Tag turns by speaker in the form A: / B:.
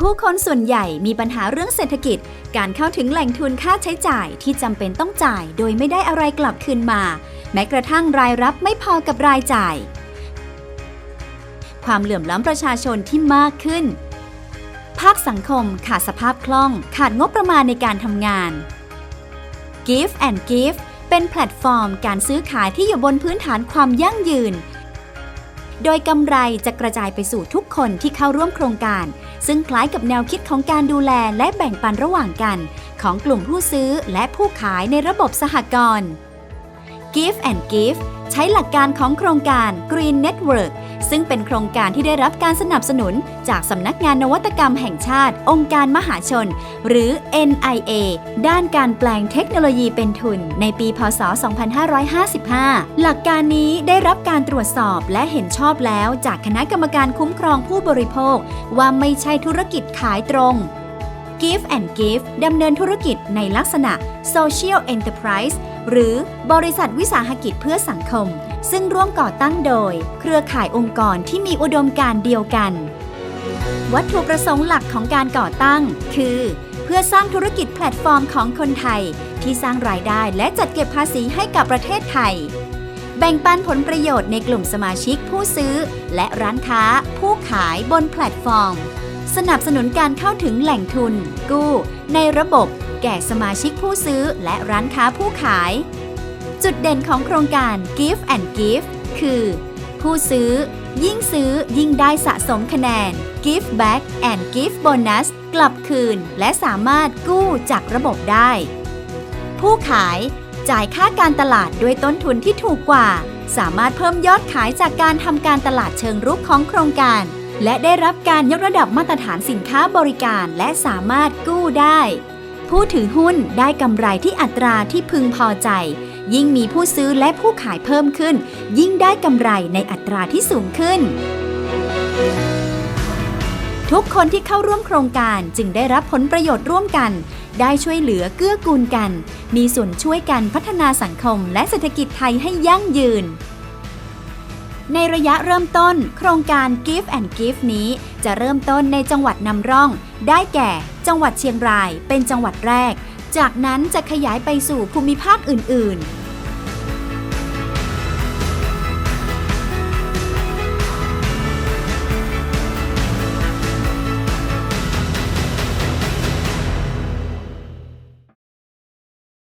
A: ผู้คนส่วนใหญ่มีปัญหาเรื่องเศรษฐกิจ การเข้าถึงแหล่งทุนค่าใช้จ่ายที่จำเป็นต้องจ่ายโดยไม่ได้อะไรกลับคืนมา แม้กระทั่งรายรับไม่พอกับรายจ่าย ความเหลื่อมล้ำประชาชนที่มากขึ้น ภาคสังคมขาดสภาพคล่อง ขาดงบประมาณในการทำงาน Give and Give เป็นแพลตฟอร์มการซื้อขายที่อยู่บนพื้นฐานความยั่งยืน โดยกำไรจะกระจายไปสู่ทุกคนที่เข้าร่วมโครงการ ซึ่งคล้ายกับแนวคิดของการดูแลและแบ่งปันระหว่างกัน ของกลุ่มผู้ซื้อและผู้ขายในระบบสหกรณ์ Give and Give ใช้หลักการของโครงการ Green Network ซึ่งเป็นโครงการที่ได้รับการสนับสนุนจากสำนักงานนวัตกรรมแห่งชาติ องค์การมหาชน หรือ NIA ด้านการแปลงเทคโนโลยีเป็นทุน ในปี พศ 2555 หลักการนี้ได้รับการตรวจสอบและเห็นชอบแล้วจากคณะกรรมการคุ้มครองผู้บริโภค ว่าไม่ใช่ธุรกิจขายตรง Give and Give ดำเนินธุรกิจในลักษณะ Social Enterprise หรือบริษัทวิสาหกิจเพื่อสังคม ซึ่งร่วมก่อตั้งโดย เครือข่ายองค์กรที่มีอุดมการเดียวกัน วัตถุประสงค์หลักของการก่อตั้ง คือ เพื่อสร้างธุรกิจแพลตฟอร์มของคนไทย ที่สร้างรายได้และจัดเก็บภาษีให้กับประเทศไทย แบ่งปันผลประโยชน์ในกลุ่มสมาชิกผู้ซื้อ และร้านค้า ผู้ขายบนแพลตฟอร์ม สนับสนุนการเข้าถึงแหล่งทุน กู้ ในระบบ แก่สมาชิกผู้ซื้อและร้านค้าผู้ขาย จุดเด่นของโครงการ Give and Give คือ ผู้ซื้อ ยิ่งซื้อยิ่งได้สะสมคะแนน Give back and give bonus กลับคืน และสามารถกู้จากระบบได้ ผู้ขายจ่ายค่าการตลาดด้วยต้นทุนที่ถูกกว่า สามารถเพิ่มยอดขายจากการทำการตลาดเชิงรุกของโครงการ และได้รับการยกระดับมาตรฐานสินค้าบริการและสามารถกู้ได้ ผู้ถือหุ้นได้กำไรที่อัตราที่พึงพอใจ ยิ่งมีผู้ซื้อและผู้ขายเพิ่มขึ้น ยิ่งได้กำไรในอัตราที่สูงขึ้น ทุกคนที่เข้าร่วมโครงการจึงได้รับผลประโยชน์ร่วมกัน ได้ช่วยเหลือเกื้อกูลกัน มีส่วนช่วยกันพัฒนาสังคมและเศรษฐกิจไทยให้ยั่งยืนในระยะเริ่มต้น โครงการ Give and Give นี้จะเริ่มต้นในจังหวัดนำร่อง ได้แก่ จังหวัดเชียงรายเป็นจังหวัดแรก จากนั้นจะขยายไปสู่ภูมิภาคอื่น ๆ